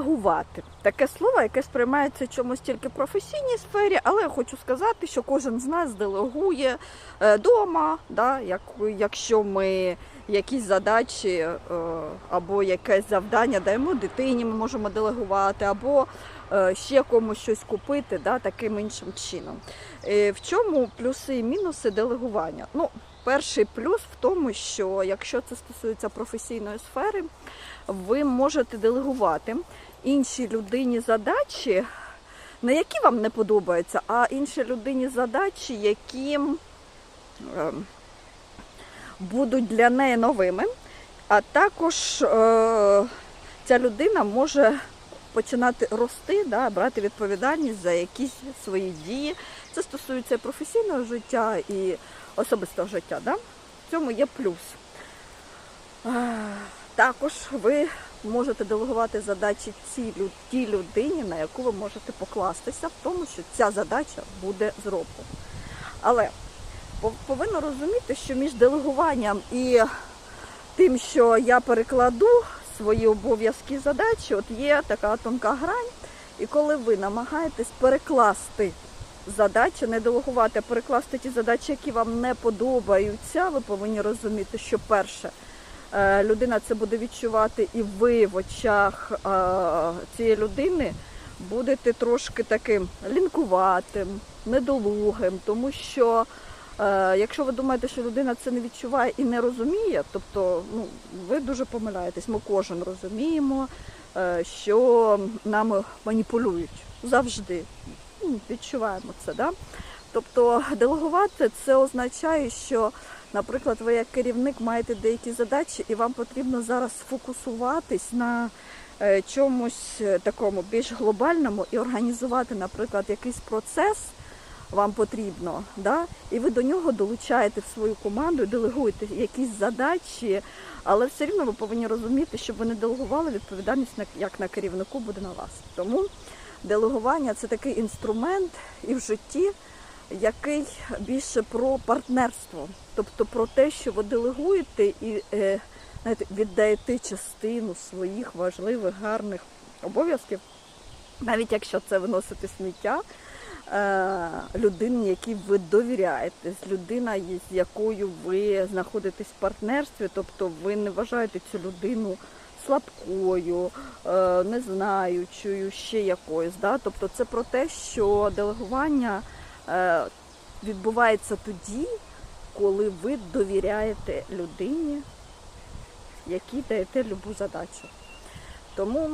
Делегувати таке слово, яке сприймається чомусь тільки в професійній сфері, але я хочу сказати, що кожен з нас делегує вдома, да, як, якщо ми якісь задачі е, або якесь завдання даємо дитині, ми можемо делегувати, або е, ще комусь щось купити да, таким іншим чином. Е, В чому плюси і мінуси делегування? Ну, перший плюс в тому, що якщо це стосується професійної сфери, ви можете делегувати іншій людині задачі, не які вам не подобаються, а іншій людині задачі, які ем, будуть для неї новими. А також е, ця людина може починати рости, да, брати відповідальність за якісь свої дії. Це стосується професійного життя і особистого життя. Да? В цьому є плюс. Також ви можете делегувати задачі тій людині, на яку ви можете покластися в тому, що ця задача буде зроблена. Але повинно розуміти, що між делегуванням і тим, що я перекладу свої обов'язки і задачі, от є така тонка грань. І коли ви намагаєтесь перекласти задачі, не делегувати, а перекласти ті задачі, які вам не подобаються, ви повинні розуміти, що перше, е, людина це буде відчувати, і ви в очах е, цієї людини будете трошки таким лінкуватим, недолугим, тому що якщо ви думаєте, що людина це не відчуває і не розуміє, тобто ну, ви дуже помиляєтесь, ми кожен розуміємо, е, що нами маніпулюють завжди. Ну, Відчуваємо це, да? Тобто делегувати це означає, що, наприклад, ви як керівник маєте деякі задачі, і вам потрібно зараз сфокусуватись на е, чомусь е, такому більш глобальному і організувати, наприклад, якийсь процес вам потрібно, да? і ви до нього долучаєте в свою команду делегуєте якісь задачі, але все рівно ви повинні розуміти, щоб ви не делегували відповідальність на- як на керівнику буде на вас. Тому делегування це такий інструмент і в житті, який більше про партнерство, тобто про те, що ви делегуєте і е, знаєте, віддаєте частину своїх важливих, гарних обов'язків, навіть якщо це виносити сміття. Е, Людині, якій ви довіряєтесь, людина, з якою ви знаходитесь в партнерстві, тобто ви не вважаєте цю людину слабкою, е, незнаючою, ще якоюсь. Да? Тобто це про те, що делегування е, відбувається тоді, коли ви довіряєте людині, якій даєте любу задачу. Тому